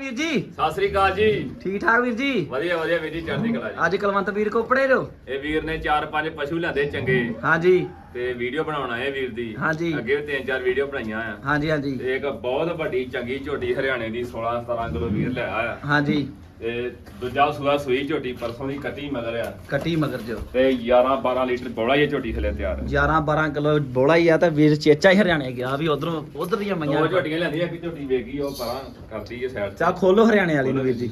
ਵੀਰ ਜੀ? ਸਤਿ ਸ੍ਰੀ ਅਕਾਲ ਜੀ। ਠੀਕ ਠਾਕ ਵੀਰ ਜੀ? ਵਧੀਆ ਵਧੀਆ ਵੀਰ ਜੀ ਚੜ੍ਹਦੀ ਕਲਾ ਜੀ। ਅੱਜ ਕਲਵੰਤ ਵੀਰ ਕੋਪੜੇ ਜੋ ਇਹ ਵੀਰ ਨੇ ਚਾਰ ਪੰਜ ਪਸ਼ੂ ਲਿਆਂਦੇ ਚੰਗੇ। ਹਾਂਜੀ। ਤੇ ਵੀਡੀਓ ਬਣਾਉਣਾ ਹੈ ਵੀਰ ਦੀ। ਹਾਂਜੀ। ਅੱਗੇ ਵੀ ਤਿੰਨ ਚਾਰ ਵੀਡੀਓ ਬਣਾਈਆਂ ਆ। ਹਾਂਜੀ ਹਾਂਜੀ। ਇੱਕ ਬਹੁਤ ਵੱਡੀ ਚੰਗੀ ਝੋਟੀ ਹਰਿਆਣੇ ਦੀ 16 17 ਕਿਲੋ ਵੀਰ ਲੈ ਆਇਆ। ਹਾਂਜੀ। ਤੇ ਦੂਜਾ ਸੂਆ ਸੂਈ ਝੋਟੀ ਪਰਸੋਂ ਦੀ ਕੱਟੀ ਮਗਰ ਆ। ਕੱਟੀ ਮਗਰ ਜੋ। ਤੇ 11 12 ਲੀਟਰ ਬੋਲਾ ਹੀ ਇਹ ਝੋਟੀ ਥਲੇ ਤਿਆਰ ਹੈ 11 12 ਕਿਲੋ ਬੋਲਾ ਹੀ ਆ ਤਾਂ ਵੀਰ ਚੇਚਾ ਹੀ ਹਰਿਆਣੇ ਗਿਆ ਵੀ ਉਧਰੋਂ ਉਧਰ ਦੀਆਂ ਦੋ ਮਈਆਂ ਝੋਟੀਆਂ ਲੈਂਦੀਆਂ ਇੱਕ ਝੋਟੀ ਵੇਗੀ ਉਹ ਪਰਾਂ ਕਰਦੀ ਹੈ ਸਾਈਡ ਚਾ ਖੋਲੋ ਹਰਿਆਣੇ ਵਾਲੀ ਨੂੰ ਵੀਰ ਜੀ।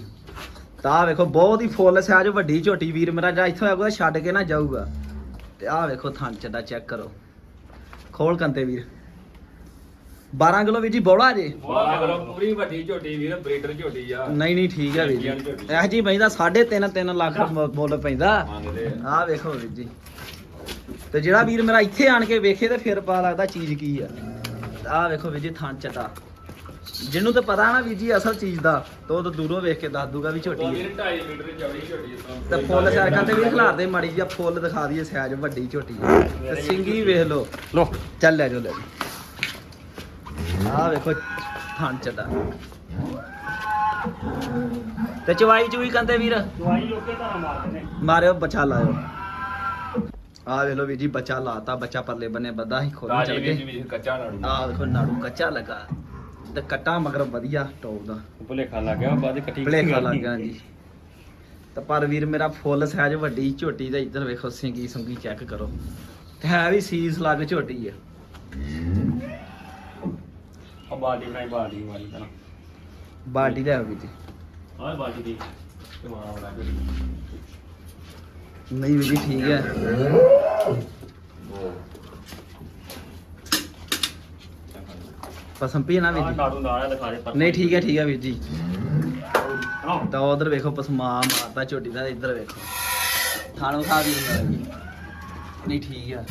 ਤਾਂ ਆਹ ਵੇਖੋ ਬਹੁਤ ਹੀ ਫੁੱਲ ਸਾਈਜ਼ ਵੱਡੀ ਝੋਟੀ ਵੀਰ ਮੇਰਾ ਜਾਂ ਇੱਥੋਂ ਆਊਗਾ ਛੱਡ ਕੇ ਨਾ ਜਾਊਗਾ। ਤੇ ਆਹ ਵੇਖੋ ਥਣ ਚੱਡਾ ਚੈੱਕ ਕਰੋ। ਖੋਲ ਕੰਤੇ ਵੀਰ। 12 ਕਿਲੋ ਵੀਰ ਜੀ ਬੋਲਾ ਜੇ। ਬੋਲਾ ਕਰੋ ਪੂਰੀ ਵੱਡੀ ਝੋਟੀ ਵੀਰ ਬਰੀਡਰ ਝੋਟੀ ਆ। ਨਹੀਂ ਨਹੀਂ ਠੀਕ ਹੈ ਵੀਰ ਜੀ। ਇਹ ਜੀ ਪੈਂਦਾ 3.5 3 ਲੱਖ ਮੁੱਲ ਪੈਂਦਾ। ਮੰਗਦੇ ਆ। ਆਹ ਵੇਖੋ ਵੀਰ ਜੀ। ਤੇ ਜਿਹੜਾ ਵੀਰ ਮੇਰਾ ਇੱਥੇ ਆਣ ਕੇ ਵੇਖੇ ਤੇ ਫਿਰ ਪਤਾ ਲੱਗਦਾ ਚੀਜ਼ ਕੀ ਆ। ਆਹ ਵੇਖੋ ਵੀਰ ਜੀ ਥਣ ਚੱਡਾ ਜਿਹਨੂੰ ਤਾਂ ਪਤਾ ਨਾ ਵੀਰ ਜੀ ਅਸਲ ਚੀਜ਼ ਦਾ ਤਾਂ ਉਹ ਤਾਂ ਦੂਰੋਂ ਵੇਖ ਕੇ ਦੱਸ ਦੂਗਾ ਵੀ ਝੋਟੀ ਉਹ ਹੈ ਵੀਰ 2.5 ਮੀਟਰ ਚੌੜੀ ਝੋਟੀ ਇਸ ਤੇ ਫੁੱਲ ਸਾਈਕਲ ਤੇ ਵੀ ਖਿਲਾਰਦੇ ਮਾੜੀ ਜਿਹਾ ਫੁੱਲ ਦਿਖਾ ਦਈਏ ਸਾਈਜ਼ ਵੱਡੀ ਝੋਟੀ ਹੈ। ਤੇ ਸਿੰਗੀ ਵੇਖ ਲਓ। ਲੋ ਚੱਲ ਲੈ ਜੋ ਲੈ ਜਾਓ। ਆਹ ਵੇਖੋ ਥਣ ਚੱਡਾ ਤੇ ਚਵਾਈ ਚੂਈ ਕੰਦੇ ਵੀਰ। ਦਵਾਈ ਲੋਕੇ ਧਾਰਾ ਮਾਰਦੇ ਨੇ ਮਾਰਿਓ ਬੱਚਾ ਲਾਇਓ। ਆਹ ਵੇਖ ਲਓ ਵੀਰ ਜੀ ਬੱਚਾ ਲਾਤਾ ਬੱਚਾ ਪਰਲੇ ਬੰਨੇ ਬੱਦਾ ਹੀ ਖੋਲ ਵਿੱਚ ਗਏ। ਵੀ ਕੱਚਾ ਨਾੜੂ ਵੇਖੋ ਨਾੜੂ ਕੱਚਾ ਲੱਗਾ। ਤੇ ਕੱਟਾ ਮਗਰ ਵਧੀਆ ਟੌਪ ਦਾ। ਭੁਲੇਖਾ ਲੱਗ ਗਿਆ ਬਾਅਦ ਕੱਟੀ ਭਲੇਖਾ ਲੱਗ ਗਿਆ ਜੀ ਤਾਂ ਪਰ ਵੀਰ ਮੇਰਾ ਫੁੱਲ ਸਾਈਜ਼ ਵੱਡੀ ਝੋਟੀ ਦਾ। ਇੱਧਰ ਵੇਖੋ ਸਿੰਗੀ ਸੁੰਗੀ ਚੈੱਕ ਕਰੋ। ਤੇ ਹੈ ਵੀ ਸੀਸ ਲੱਗ ਝੋਟੀ ਆ। ਆ ਬਾਲਟੀ ਬਣਾਈ ਬਾਲਟੀ ਤਾਂ ਬਾਲਟੀ ਲੈ ਆਹ ਬਾਲਟੀ ਦੀ। ਤੇ ਮਾਰਾ ਬੜਾ ਨਹੀਂ ਵੀਰ ਜੀ ਠੀਕ ਹੈ। ਪਸੰਦ ਪੀ ਨਾ ਵੀਰ ਆਹ ਜੀ? ਨਾੜੂ ਨਾਲ ਆ ਦਿਖਾ ਦੇ ਪਰ ਨਹੀਂ ਠੀਕ ਹੈ ਠੀਕ ਹੈ ਵੀਰ ਜੀ। ਤਾਂ ਉਧਰ ਵੇਖੋ ਪਸਮਾ ਮਾਰਦਾ ਝੋਟੀ ਦਾ ਇੱਧਰ ਵੇਖੋ। ਥਾਣੋਂ ਵੀ ਜੀ ਨਹੀਂ ਠੀਕ ਆ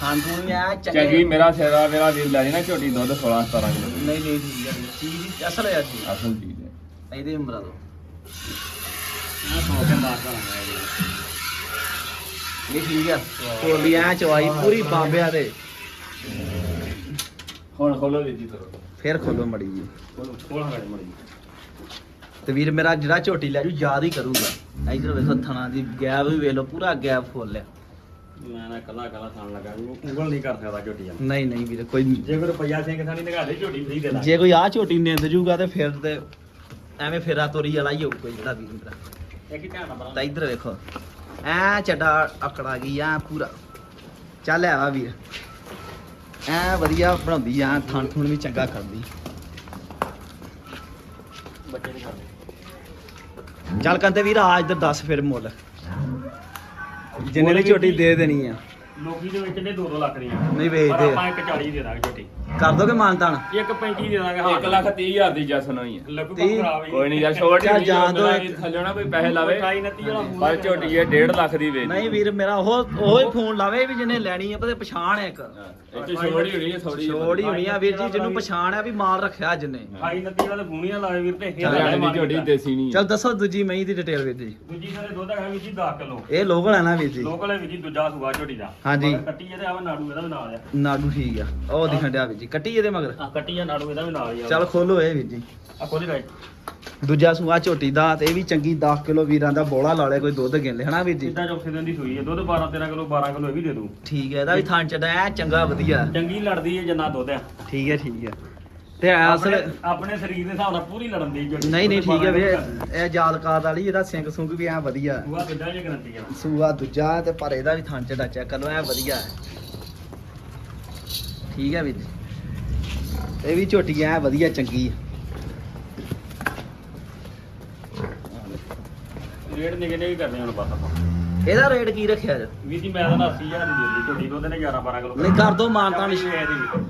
ਖਾਣ ਪੂਣ ਵੀ ਆ ਚੰਗੀ ਮੇਰਾ ਸਿਰਾ ਮੇਰਾ ਵੀਰ ਲੈ ਜਾਣਾ ਝੋਟੀ ਦੁੱਧ 16 17 ਕਿਲੋ। ਨਹੀਂ ਨਹੀਂ ਠੀਕ ਆ ਵੀਰ। ਚੀਜ਼ ਅਸਲ ਹੈ ਜੀ ਅਸਲ ਚੀਜ਼ ਹੈ। ਇਹਦੇ ਉਮਰਾਂ ਤੋਂ ਆਹ ਸੌ ਕੇ ਮਾਰਦਾ ਹੁੰਦਾ ਨਹੀਂ ਠੀਕ ਆ। ਕੋਲੀ ਐ ਚਵਾਈ ਪੂਰੀ ਬਾਂਬਿਆ ਦੇ। ਹੁਣ ਖੋਲੋ ਵੀਰ ਜੀ ਕਰੋ। ਫੇਰ ਖੋਲੋ ਮੜੀ ਜੀ। ਮੜੀ। ਤੇ ਵੀਰ ਮੇਰਾ ਜਿਹੜਾ ਝੋਟੀ ਲੈ ਜੂ ਯਾਦ ਹੀ ਕਰੂਗਾ। ਇਧਰ ਵੇਖੋ ਥਣਾ ਦੀ ਗੈਪ ਵੀ ਵੇਖ ਲਓ ਪੂਰਾ ਗੈਪ ਫੁੱਲ ਆ। ਮੈਂ ਨਾ ਕੱਲਾ ਕੱਲਾ ਖਾਣ ਲੱਗਾ ਉਂਗਲ ਨਹੀਂ ਕਰ ਸਕਦਾ ਝੋਟੀ ਆ ਨਹੀਂ ਨਹੀਂ ਵੀਰ ਕੋਈ ਜੇ ਕੋਈ ਰੁਪਈਆ ਸਿੰਘ ਸਾਨੀ ਨਿਗਾਹ ਦੇ ਝੋਟੀ ਫਰੀ ਦੇ ਜੇ ਕੋਈ ਆ ਝੋਟੀ ਨਿੰਦ ਜੂਗਾ ਤੇ ਫਿਰ ਤੇ ਐਵੇਂ ਫੇਰਾ ਤੋਰੀ ਵਾਲਾ ਹੀ ਹੋਊ ਕੋਈ ਜਿਹੜਾ ਵੀਰ ਮੇਰਾ ਇਹ ਕੀ ਧਿਆਨ ਨਾਲ ਤਾਂ ਇੱਧਰ ਵੇਖੋ। ਐ ਚੱਡਾ ਅਕੜਾ ਗਈ ਆ ਪੂਰਾ। ਚੱਲ ਆ ਵੀਰ। ਐ ਵਧੀਆ ਬਣਾਉਂਦੀ ਆ ਥਣ ਥੁਣ ਵੀ ਚੰਗਾ ਕਰਦੀ। ਬੱਚੇ ਨਹੀਂ ਕਰਦੇ ਚੱਲ ਕੰਤੇ ਵੀਰ ਆ ਇੱਧਰ ਦੱਸ ਫਿਰ ਮੁੱਲ। ਜਿੰਨੇ ਦੀ ਝੋਟੀ ਦੇ ਦੇਣੀ ਆ। ਲੋਕੀ ਦੇ ਵਿੱਚ ਨੇ 2-2 ਲੱਖ ਦੀਆਂ। ਨਹੀਂ ਵੇਚਦੇ ਪਰ ਆ। ਆਪਾਂ ਇੱਕ 40 ਦੇ ਦਾਂਗੇ ਝੋਟੀ। ਕਰ ਦੋਗੇ ਮਾਨਤਾਨ ਇੱਕ 35 ਦੇ ਦਾਂਗੇ 1 ਲੱਖ 30 ਹਜ਼ਾਰ ਦੀ ਜਸਨ ਹੋਈ ਹੈ ਲੱਗੂ ਤੀਹ। ਖਰਾਬ ਹੀ ਕੋਈ ਨਹੀਂ ਯਾਰ ਛੋੜ ਚੱਲ ਜਾਣ ਦਿਓ ਇੱਕ। ਥੱਲੇ ਨਾ ਕੋਈ ਪੈਸੇ ਲਾਵੇ। ਵਾਲਾ ਪਰ ਝੋਟੀ ਇਹ 1.5 ਲੱਖ ਦੀ ਵੇਚ। ਨਹੀਂ ਵੀਰ ਮੇਰਾ ਉਹ ਉਹ ਹੀ ਫੋਨ ਲਾਵੇ ਵੀ ਜਿਹਨੇ ਲੈਣੀ ਆ ਪਤੇ ਪਛਾਣ ਹੈ ਇੱਕ। ਇੱਥੇ ਛੋੜ ਹੀ ਹੋਣੀ ਹੈ ਥੋੜੀ ਛੋੜ ਹੀ ਹੋਣੀ ਆ ਵੀਰ ਜੀ ਜਿਹਨੂੰ ਪਛਾਣ ਆ ਵੀ ਮਾਲ ਰੱਖਿਆ ਜਿਹਨੇ 28 29 ਵਾਲੇ ਫੋਨੀਆਂ ਲਾਏ ਵੀਰ ਤੇ ਚੱਲ ਹਰਿਆਣੇ ਦੀ ਝੋਟੀ ਦੇਸੀ ਨਹੀਂ ਚੱਲ ਦੱਸੋ ਦੂਜੀ ਮਈ ਦੀ ਡਿਟੇਲ ਵੀਰ ਜੀ। ਦੂਜੀ ਸਾਰੇ ਦੁੱਧ ਹੈਗਾ ਵੀਰ ਜੀ 10 ਕਿਲੋ। ਇਹ ਲੋਕਲ ਹੈ ਨਾ ਵੀਰ ਜੀ। ਲੋਕਲ ਹੈ ਵੀਰ ਜੀ ਦੂਜਾ ਸੂਆ ਝੋਟੀ ਦਾ। ਹਾਂਜੀ। ਕੱਟੀ ਇਹਦੇ ਆਵਾ ਨਾੜੂ ਇਹਦਾ ਵੀ ਨਾਲ ਆ। ਨਾਡੂ ਠੀਕ ਆ। ਉਹ ਦਿਖਣ ਡਿਆ ਵੀਰ ਜੀ। ਕੱਟੀ ਇਹਦੇ ਮਗਰ? ਆ ਕੱਟੀ ਆ ਨਾੜੂ ਇਹਦਾ ਵੀ ਨਾਲ ਹੀ ਆ। ਚੱਲ ਖੋਲੋ ਇਹ ਵੀਰ ਜੀ। ਆ ਖੋਲੀ ਰਾਈਟ ਦੂਜਾ ਸੂਆ ਝੋਟੀ ਦਾ ਤੇ ਇਹ ਵੀ ਚੰਗੀ 10 ਕਿਲੋ ਵੀਰਾਂ ਦਾ ਬੋਲਾ ਲਾ ਲਿਆ ਕੋਈ ਦੁੱਧ ਗਿਣ ਹਨਾ ਵੀਰ ਜੀ? ਜਿੱਦਾਂ ਚੌਥੇ ਦਿਨ ਦੀ ਸੂਈ ਹੈ ਦੁੱਧ 12 13 ਕਿਲੋ 12 ਕਿਲੋ ਇਹ ਵੀ ਦੇ ਦੂ ਠੀਕ ਹੈ ਇਹਦਾ ਵੀ ਥਾਂ ਚੱਡਾ ਐ ਚੰਗਾ ਵਧੀਆ। ਚੰਗੀ ਲੜਦੀ ਹੈ ਜਿੰਨਾ ਦੁੱਧ ਆ। ਠੀਕ ਹੈ ਠੀਕ ਹੈ। ਤੇ ਅਸਲ ਆਪਣੇ- ਸਰੀਰ ਦੇ ਹਿਸਾਬ ਨਾਲ ਪੂਰੀ ਲੜਨ ਦੀ ਝੋਟੀ ਨਹੀਂ ਨਹੀਂ ਠੀਕ ਹੈ ਸੂਆ ਇਹ ਜਾਲਕਾਰ ਵਾਲੀ ਇਹਦਾ ਸਿੰਘ ਸੁੰਗ ਵੀ ਐ ਵਧੀਆ। ਕਿੱਦਾਂ ਜੇ ਗਰੰਟੀ ਆ। ਸੂਆ ਦੂਜਾ ਤੇ ਪਰ ਇਹਦਾ ਵੀ ਥਾਂ ਚੱਡਾ ਚੈੱਕ ਕਰ ਲਓ ਐ ਵਧੀਆ। ਹੈ ਠੀਕ ਹੈ ਵੀਰ ਜੀ। ਇਹ ਵੀ ਝੋਟੀ ਐ ਵਧੀਆ ਚੰਗੀ ਹੈ ਰੇਟ ਨਿਗੇ ਨਿਗੇ ਕਰਦੇ ਹੁਣ ਬਸ ਆਪਾਂ। ਇਹਦਾ ਰੇਟ ਕੀ ਰੱਖਿਆ ਜੀ? ਵੀਰ ਜੀ ਮੈਂ ਤਾਂ 80000 ਦੀ ਦੇ ਦਿੱਤੀ ਝੋਟੀ ਦੁੱਧ ਨੇ 11 12 ਕਿਲੋ ਨਹੀਂ ਕਰ ਦੋ ਮਾਨਤਾ ਨਹੀਂ। ਇਹ ਦੀ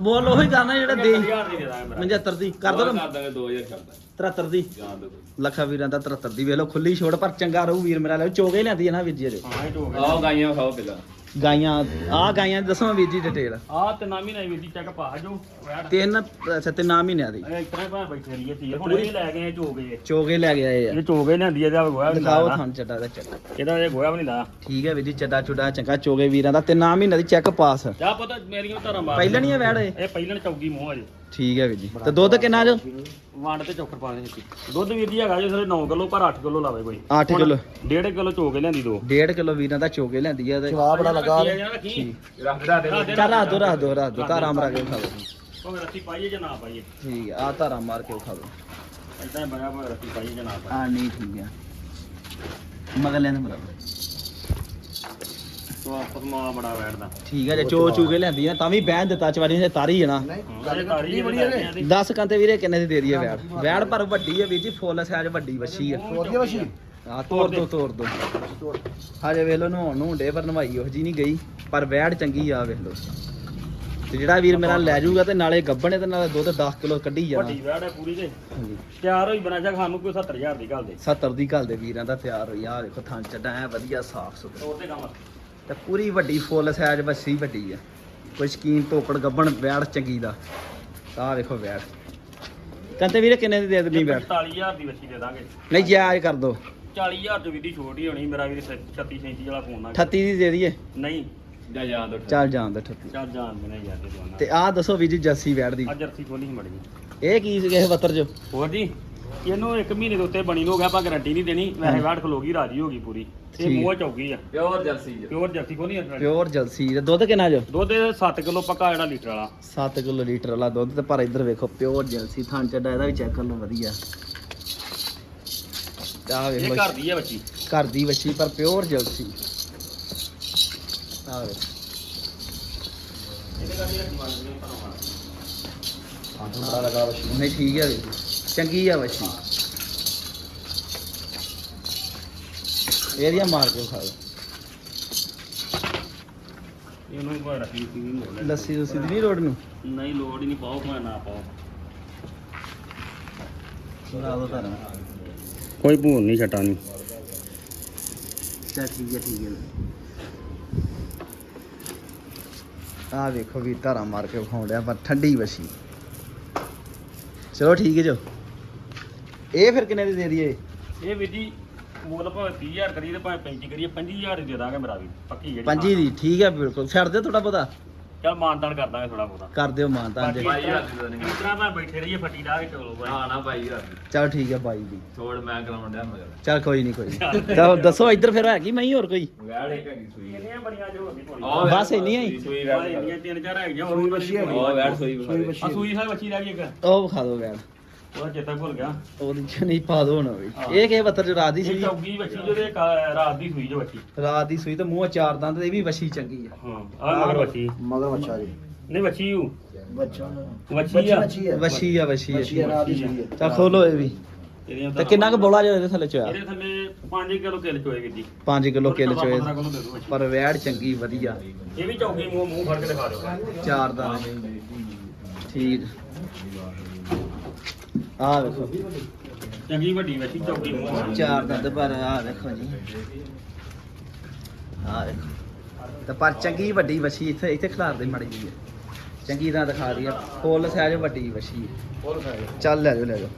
ਮੁੱਲ ਉਹੀ ਕਰਨਾ ਜਿਹੜਾ ਦੇ 70000 ਦੀ ਦੇ ਦਾਂਗੇ ਮੇਰਾ। 75 ਦੀ ਕਰ ਦੋ ਕਰ ਦਾਂਗੇ 2000 ਕਰਦਾ 73 ਦੀ। ਦੋ ਲੱਖਾ ਵੀਰਾਂ ਦਾ 73 ਦੀ ਵੇਖ ਲਓ ਖੁੱਲੀ ਛੋੜ ਪਰ ਚੰਗਾ ਰਹੂ ਵੀਰ ਮੇਰਾ। ਲੈ ਚੋਗੇ ਲਿਆਂਦੀ ਹੈ ਨਾ ਵੀਰ ਜੀ ਹਾਂ ਇਹ ਟੋਕ ਆਓ ਗਾਈਆਂ ਖਾਓ ਪਹਿਲਾਂ। ਗਾਈਆਂ ਆ ਗਾਈਆਂ ਦੀ ਦੱਸੋ ਵੀਰ ਜੀ ਡਿਟੇਲ ਆ ਤੇ ਨਾਮੀ ਨਹੀਂ ਵੀਰ ਜੀ ਚੱਕ ਪਾ ਜੋ ਤਿੰਨ ਅੱਛਾ ਤੇ ਨਾਮ ਮਹੀਨਿਆਂ ਦੀ ਇਹ ਇਸ ਤਰ੍ਹਾਂ ਭਾਵੇਂ ਬੈਠੇ ਰਹੀਏ ਧੀਏ ਹੁਣ ਇਹ ਲੈ ਗਏ ਚੋਗੇ। ਚੋਗੇ ਲੈ ਕੇ ਆਏ ਆ। ਇਹ ਚੋਗੇ ਲਿਆਂਦੀ ਗੋਇਆ ਦਿਖਾਓ ਥਾਂ ਚੱਡਾ ਦਾ ਇਹਦਾ ਇਹ ਗੋਇਆ ਵੀ ਨਹੀਂ ਲਾਇਆ? ਠੀਕ ਹੈ ਵੀਰ ਜੀ ਚੱਡਾ ਚੁੱਡਾ ਚੰਗਾ ਚੋਗੇ ਵੀਰਾਂ ਦਾ। ਤਿੰਨਾਂ ਮਹੀਨਿਆਂ ਦੀ ਚੈੱਕ ਪਾਸ ਜਾ ਪਤਾ ਮੇਰੀਆਂ ਧਾਰਾਂ ਮਾਰ ਪਹਿਲਾਂ ਨਹੀਂ ਇਹ ਵੈੜ ਇਹ। ਪਹਿਲਣ ਚੌਗੀ ਮੂੰਹ ਅਜੇ ਠੀਕ ਹੈ ਵੀਰ ਜੀ। ਤੇ ਦੁੱਧ ਕਿੰਨਾ ਜੋ? ਵੰਡ ਤੇ ਚੋਕਰ ਪਾ ਦੇ ਵਿੱਚ ਦੁੱਧ ਵੀਰ ਜੀ ਹੈਗਾ ਜੇ ਸਾਰੇ 9 ਕਿਲੋ ਪਰ 8 ਕਿਲੋ ਲਾਵੇ ਕੋਈ। 8 ਕਿਲੋ। 1.5 ਕਿਲੋ ਚੋ ਕੇ ਲਿਆਂਦੀ ਦੋ। 1.5 ਕਿਲੋ ਵੀਰਾਂ ਦਾ ਚੋਕੇ ਲੈਂਦੀ ਆ ਤੇ ਜਵਾਬ ਬੜਾ ਲੱਗਾ। ਠੀਕ। ਰੱਖਦਾ ਦੇ ਚੱਲ ਰੱਖ ਦੋ ਰੱਖ ਦੋ। ਰੱਖ ਦੋ। ਧਾਰਾ ਮਾਰ ਕੇ ਖਾ ਲਓ ਭਾਵੇਂ ਰੱਤੀ ਪਾਈਏ ਜਾਂ ਨਾ ਪਾਈਏ। ਠੀਕ ਆ ਧਾਰਾ ਮਾਰ ਕੇ ਖਾ ਲਓ ਇਦਾਂ ਬੜਾ ਭਾਵੇਂ ਰੱਤੀ ਪਾਈਏ ਜਾਂ ਨਾ ਪਾਈਏ। ਆ ਨਹੀਂ ਠੀਕ ਆ। ਮਗਰ ਲੈਣ ਬਰਾਬਰ। ਤੋ ਆਪਸ ਮਾ ਬੜਾ ਬੈਠਦਾ। ਠੀਕ ਆ ਜੇ ਚੋ ਚੂ ਕੇ ਲੈਂਦੀ ਆ ਤਾਂ ਵੀ ਬਹਿਣ ਦਿੱਤਾ ਚਵਾਰੀ ਨੇ ਤਾਰੀ ਜਣਾ ਨਹੀਂ ਗੱਲ ਗੱਲ ਕਰੀ ਬੜੀ ਹੈ ਨੇ 10 ਕੰਤੇ ਵੀਰੇ ਕਿੰਨੇ ਦੀ ਦੇ ਦਈਏ ਵੈੜ? ਵੈੜ ਪਰ ਵੱਡੀ ਆ ਵੀਰ ਜੀ ਫੁੱਲ ਸਾਈਜ਼ ਵੱਡੀ ਵੱਛੀ ਆ। ਵਸ਼ੀ ਤੋੜ ਦੋ ਤੋੜ ਦੋ। ਹਜੇ ਵੇਖ ਲੋ ਨਹਾਉਣ ਨੂੰ ਡੇ ਪਰ ਨਵਾਈ ਉਹ ਜੀ ਨਹੀਂ ਗਈ। ਪਰ ਵੈੜ ਚੰਗੀ ਆ ਵੇਖ ਲੋ ਤੇ ਜਿਹੜਾ ਵੀਰ ਮੇਰਾ ਲੈ ਜਾਊਗਾ ਤੇ ਨਾਲੇ ਗੱਬਣੇ ਤੇ ਨਾਲੇ ਦੁੱਧ 10 ਕਿਲੋ ਕੱਢੀ ਜਾਣਾ। ਵੱਡੀ ਵੈੜ ਹੈ ਪੂਰੀ ਤੇ। ਹਾਂਜੀ। ਤਿਆਰ ਹੋਈ ਬਣਾ ਜਾ ਸਾਨੂੰ ਕੋਈ 70000 ਦੀ ਗੱਲ ਦੇ। 70 ਦੀ ਘਲ ਦੇ ਵੀਰਾਂ ਦਾ ਤਿਆਰ ਹੋਈ ਆ ਵੇਖੋ ਥਾਂ ਚੱਡਾ ਐ ਵਧੀਆ ਸਾਫ਼ ਸੁਥਰਾ। ਤੋਰ ਤੇ ਕੰਮ। ਤੇ ਪੂਰੀ ਵੱਡੀ ਫੁੱਲ ਸਾਈਜ਼ ਵੱਛੀ ਵੱਡੀ ਆ। ਕੋਈ ਸ਼ਕੀਨ ਤੋਕੜ ਗੱਬਣ ਵੈੜ ਚੰਗੀ ਦਾ। ਆਹ ਵੇਖੋ ਵੈੜ ਕੰਤੇ ਵੀਰੇ ਕਿੰਨੇ ਦੀ ਦੇ ਦੇਣੀ ਵੈੜ 45000 ਦੀ ਵੱਛੀ ਦੇ ਦਾਂਗੇ। ਨਹੀਂ ਜਾਇਜ਼ ਕਰ ਦੋ। 40000 ਤੋਂ ਵੀ ਦੀ ਛੋਟੀ ਹੋਣੀ ਮੇਰਾ ਵੀ 36 37 ਵਾਲਾ ਫੋਨ ਨਾ 38 ਦੀ ਦੇ ਦਈਏ? ਨਹੀਂ ਜਾ ਜਾਂ ਦੋ ਚੱਲ ਜਾਣ ਦੇ 38 ਚੱਲ ਜਾਣ ਦੇ ਨਹੀਂ ਜਾਂਦੇ ਦੋਨਾਂ ਤੇ ਆਹ ਦੱਸੋ ਵੀ ਜੀ ਜੱਸੀ ਵੈੜ ਦੀ। ਆ ਜਰਸੀ ਖੋਲੀ ਮੜੀ ਇਹ ਕੀ ਸੀ ਕਿਸੇ ਬੱਤਰ ਚ? ਹੋਰ ਜੀ? ਇਹਨੂੰ 1 ਮਹੀਨੇ ਦੇ ਉੱਤੇ ਬਣੀ ਨੂੰ ਹੋ ਗਿਆ ਆਪਾਂ ਗਾਰੰਟੀ ਨਹੀਂ ਦੇਣੀ। ਵੈਸੇ ਵਾੜ ਖਲੋਗੀ ਰਾਜੀ ਹੋ ਗਈ ਪੂਰੀ। ਇਹ ਠੀਕ। ਮੂੰਹ ਚੌਗੀ ਆ। ਪਿਓਰ ਜਰਸੀ ਜੀ ਪਿਓਰ ਜਰਸੀ ਖੋਲੀ ਆ ਪਿਓਰ ਜਲਸੀ ਤੇ ਦੁੱਧ ਕਿੰਨਾ ਜੋ? ਦੁੱਧ 7 ਕਿਲੋ ਪੱਕਾ ਜਿਹੜਾ ਲੀਟਰ ਵਾਲਾ। 7 ਕਿਲੋ ਲੀਟਰ ਵਾਲਾ ਦੁੱਧ ਤੇ ਪਰ ਇੱਧਰ ਵੇਖੋ ਪਿਓਰ ਜਲਸੀ ਥਾਂ ਚੱਡਾ ਇਹਦਾ ਵੀ ਚੈੱਕ ਕਰ ਲਓ ਵਧੀਆ। ਵੇਖ ਇਹ ਘਰ ਦੀ ਆ ਬੱਚੀ। ਘਰ ਦੀ ਵੱਛੀ ਪਰ ਪਿਓਰ ਜਲਸੀ ਆਹ ਵੇਖ। ਇਹਦੇ ਕਰਕੇ ਨਹੀਂ ਆਂਟੂ ਬੜਾ ਲੱਗਾ ਵਸ਼ੀ ਨਹੀਂ ਠੀਕ ਹੈ ਜੀ। ਚੰਗੀ ਆ ਵੱਛੀ ਇਹਦੀਆਂ ਮਾਰ ਕੇ ਖਾ ਲਓ ਇਹਨੂੰ ਵੀ ਭਾਵੇਂ ਰੱਖੀ ਸੀ ਨਹੀਂ ਲੋੜ ਲੱਸੀ ਲੁੱਸੀ ਦੀ ਨਹੀਂ ਲੋੜ ਨੂੰ ਨਹੀਂ ਲੋੜ ਹੀ ਨਹੀਂ ਪਾਓ ਭਾਵੇਂ ਨਾ ਪਾਓ। ਲਾ ਦੋ ਧਰਮ ਕੋਈ ਭੂਨ ਨਹੀਂ ਛਟਾ ਨਹੀਂ। ਚੱਲ ਠੀਕ ਹੈ ਠੀਕ ਹੈ। ਆ ਵੇਖੋ ਵੀ ਧਾਰਾ ਮਾਰ ਕੇ ਵਿਖਾਉਣ ਡਿਆ ਪਰ ਠੰਡੀ ਵਸੀ ਚਲੋ ਠੀਕ ਹੈ ਜੋ। ਇਹ ਫਿਰ ਕਿੰਨੇ ਦੀ ਦੇ ਦਈਏ? ਇਹ ਵੀਰ ਜੀ ਮੁੱਲ ਭਾਵੇਂ 30000 ਕਰੀਏ ਤੇ ਭਾਵੇਂ 35 ਕਰੀਏ 25000 ਦੀ ਦੇ ਦਾਂਗੇ ਮੇਰਾ ਵੀ ਪੱਕੀ ਜਿਹੜੀ ਪੰਜੀ ਦੀ ਠੀਕ ਹੈ ਬਿਲਕੁਲ। ਛੱਡ ਦਿਓ ਥੋੜਾ ਬਹੁਤਾ। ਚਲ ਮਾਨਤਾਨ ਕਰ ਦਾਂਗੇ ਥੋੜਾ ਬਹੁਤਾ। ਕਰ ਦਿਓ ਮਾਨਤਾਨ ਜੇ। ਬਾਈ ਹਜ਼ਾਰ ਦੀ ਦੇਣੀ। ਇਸ ਤਰ੍ਹਾਂ ਮੈਂ ਬੈਠੇ ਰਹੀਏ ਫੱਟੀ ਲਾ ਕੇ ਚਲੋ ਭਾਈ। ਨਾ ਨਾ ਭਾਈ ਯਾਰ ਚਲ ਠੀਕ ਹੈ ਬਾਈ ਦੀ ਛੋੜ ਮੈਂ ਕਰਾਉਣ ਡਿਆ ਮਗਰ। ਚਲ ਕੋਈ ਨਹੀਂ ਕੋਈ। ਤਾਂ ਦੱਸੋ ਇੱਧਰ ਫਿਰ ਹੈਗੀ ਮੈਂ ਹੋਰ ਕੋਈ? ਵੈੜ ਇੱਕ ਹੈਗੀ ਸੂਈ। ਕਿੰਨੀਆਂ ਬੜੀਆਂ ਜੋ ਹੋਗੀ ਵੈੜ ਬਸ ਇੰਨੀ ਹੀ? ਸੂਈ ਵੈੜ ਇੰਨੀਆਂ ਤਿੰਨ ਚਾਰ ਹੈਗੀਆਂ ਹੋਰ ਵੀ ਵੱਛੀ ਹੈਗੀ। ਉਹ ਵੈੜ ਸੂਈ ਵੈੜ ਆ ਸੂਈ ਸਾਹਿਬ ਬੱਚੀ ਰਹਿ ਗਈ ਇੱਕ। ਉਹ ਵਿਖਾ ਦਿਓ ਵੈਣ ਉਹਦਾ ਚੇਤਾ ਭੁੱਲ ਗਿਆ। ਉਹਦੀ ਚ ਨਹੀਂ ਪਾ ਦੋ ਹੁਣ ਵੀ ਇਹ ਕਿਸੇ ਬੱਤਰ ਚ ਰਾਤ ਦੀ ਇਹ ਸੀ ਚੌਗੀ ਬੱਚੀ ਜਿਹਦੇ ਕਾ- ਰਾਤ ਦੀ ਸੂਈ ਜੋ ਬੱਚੀ ਰਾਤ ਦੀ ਸੂਈ ਤੇ ਮੂੰਹ ਚਾਰ ਦੰਦ ਤੇ ਇਹ ਵੀ ਵਛੀ ਚੰਗੀ ਆ। ਹਾਂ ਆ ਮਗਰ ਬੱਚੀ ਮਗਰ ਬੱਚਾ ਜੀ। ਨਹੀਂ ਬੱਚੀ ਹੂ। ਬੱਚਾ ਬੱਚੀ ਆ। ਬੱਚੀ ਹੈ ਵਛੀ ਆ ਬੱਚੀ ਹੈ ਆ ਰਾਤ ਦੀ ਸੂਈ ਹੈ ਚਾ ਖੋਲੋ ਇਹ ਵੀ। ਇਹਦੀਆਂ ਤੇ ਕਿੰਨਾ ਕੁ ਬੋਲਾ ਜੋ ਇਹਦੇ ਥੱਲੇ ਚ ਇਹਦੇ ਥੱਲੇ 5 ਕਿਲੋ ਕਿੱਲ ਚੋਏ ਜੀ 5 ਕਿਲੋ ਕਿੱਲ ਚ ਹੋਏ 15 ਕਿਲੋ ਦੇ ਦਿਓ ਬੱਚੀ। ਪਰ ਵੈੜ ਚੰਗੀ ਵਧੀਆ। ਇਹ ਵੀ ਚੌਗੀ ਮੂੰਹ ਮੂੰਹ ਫੜ ਕੇ ਦਿਖਾ ਦਿਓ। ਚਾਰ ਦੰਦ। ਠੀਕ। ਆ ਵੇਖੋ। ਚੰਗੀ ਵੱਡੀ ਬੱਚੀ ਚੌਗੀ ਮੂੰਹ ਚਾਰ ਦੰਦ ਪਰ ਆ ਦੇਖੋ ਜੀ। ਆ ਦੇਖੋ ਤੇ ਪਰ ਚੰਗੀ ਵੱਡੀ ਵਛੀ ਇੱਥੇ ਇੱਥੇ ਖਿਲਾਰ ਦੇ ਮੜੀ ਜੀ ਚੰਗੀ ਤਰ੍ਹਾਂ ਦਿਖਾ ਰਹੀ ਆ। ਫੁੱਲ ਸਾਈਜ਼ ਵੱਡੀ ਵਛੀ ਚੱਲ ਲੈ ਜਾਓ ਲੈ ਜਾਓ।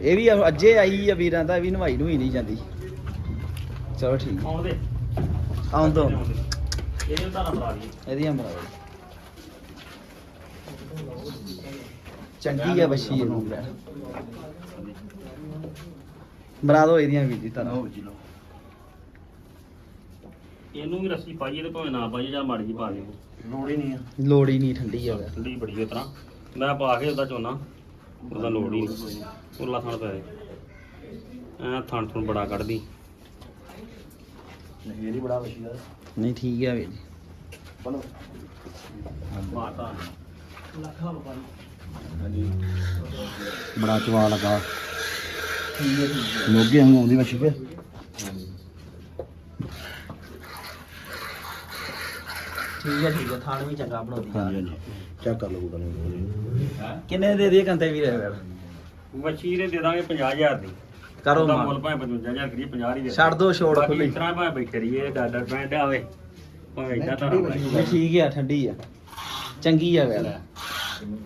ਇਹ ਵੀ ਅੱਜੇ ਆਈ ਆ ਵੀਰਾਂ ਦਾ ਵੀ ਨਵਾਈ ਨੂੰ ਹੀ ਨਹੀਂ ਜਾਂਦੀ। ਚਲੋ ਠੀਕ। ਆਉਂਦੇ। ਆਉਂ ਦੋ ਇਹਨੂੰ ਤਾਂ ਬਣਾ ਲਈ ਇਹਦੀਆਂ ਮਰਾਓ ਚੰਗੀ ਆ ਵਛੀ ਇਹ ਵੀ ਬਣਾ ਦੋ ਇਹਦੀਆਂ ਵੀ ਜੀ ਤਾਂ ਇਹਨੂੰ ਵੀ ਰੱਸੀ ਪਾਈਏ ਤੇ ਭਾਵੇਂ ਨਾ ਪਾਈਏ ਜਾਂ ਮਾੜੀ ਜੀ ਪਾ ਲਿਓ ਲੋੜ ਹੀ ਨਹੀਂ ਆ। ਲੋੜ ਹੀ ਨਹੀਂ ਠੰਡੀ ਆ ਠੰਡੀ ਬੜੀ ਇਸ ਤਰ੍ਹਾਂ। ਮੈਂ ਪਾ ਕੇ ਉਹਦਾ ਚੋਨਾ ਉਹਦਾ ਲੋੜ ਹੀ ਨਹੀਂ। ਥਣ ਪੈ ਐ ਥਣ ਥਣ ਬੜਾ ਕੱਢਦੀ। ਨਹੀਂ ਇਹਦੀ ਬੜਾ ਵਸ਼ੀ ਹੈ ਨਹੀਂ ਠੀਕ ਆ ਵੀਰ ਜੀ। ਬਲੋ ਮਾਤਾ। ਬੜਾ ਚਵਾ ਲੱਗਾ। ਲੋਗੇ ਹੰਗ ਆਉਂਦੀ ਵਸ਼ੀ ਕੇ। ਠੀਕ ਹੈ ਠੀਕ ਹੈ ਥਾਣ ਵੀ ਚੰਗਾ ਬਣਾਉਂਦੀ। ਹਾਂਜੀ ਹਾਂਜੀ। ਚੈੱਕ ਕਰ ਲਓ ਕੋਈ ਗੱਲ ਨਹੀਂ ਕਿੰਨੇ ਦੇ ਦੇ ਕੰਤੇ ਵੀਰ ਇਹ ਵੇੜ ਵਛੀ ਦੇ ਦੇ ਦਾਂਗੇ 50000 ਦੀ। ਕਰੋ ਉਹਦਾ ਮਾਨ ਮੁੱਲ ਭਾਵੇਂ 55000 ਕਰੀਏ 50 ਹੀ ਦੇ ਛੱਡ ਦਿਓ ਛੋੜ ਬਾਕੀ ਖੁੱਲੀ ਇਸ ਤਰ੍ਹਾਂ ਭਾਵੇਂ ਬੈਠੇ ਰਹੀਏ ਡਾਡਰ ਪੈਂਟ ਆਵੇ। ਭਾਵੇਂ ਇਦਾਂ ਤਾਂ ਨਹੀਂ ਠੀਕ ਆ ਠੰਡੀ ਆ। ਚੰਗੀ ਆ ਵੇੜ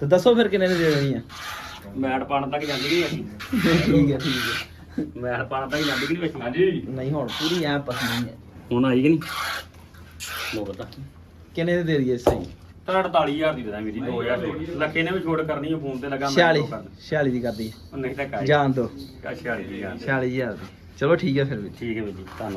ਤੇ ਦੱਸੋ ਫਿਰ ਕਿੰਨੇ ਦੀ ਦੇ ਦੇਣੀ ਆ? ਮੈਟ ਪਾਣ ਤੱਕ ਜਾਂਦੀ ਨਹੀਂ ਅਸੀਂ ਠੀਕ ਹੈ ਠੀਕ ਹੈ। ਮੈਟ ਪਾਣ ਤੱਕ ਜਾਂਦੀ ਕਿ ਨਹੀਂ ਵਛੀ ਹਾਂਜੀ। ਨਹੀਂ ਹੁਣ ਪੂਰੀ ਐ ਪਸੰਦ ਹੈ। ਹੁਣ ਆਈ ਕਿ ਨਹੀਂ? ਲੋਕ ਤਾਂ। ਕਿੰਨੇ ਦੇ ਦੇ ਦਈਏ ਸਹੀ? ਤਾਂ 48000 ਦੀ ਦੇ ਦਾਂ ਮੇਰੀ 2000 ਛੋੜ ਲੱਕੇ ਨੇ ਵੀ ਛੋੜ ਕਰਨੀ ਉਹ ਫੋਨ ਤੇ ਲੱਗਾ 46 ਉਹ ਕਰ 46 ਦੀ ਕਰਦੀ ਉਹ ਨਹੀਂ ਤਾਂ ਕਾਈ ਜਾਣ ਦੋ। 46 ਦੀ ਜਾਨ 46000 ਦੀ। ਚਲੋ ਠੀਕ ਹੈ ਫਿਰ ਵੀ। ਠੀਕ ਹੈ ਵੀਰ ਜੀ ਧੰਨਵਾਦ।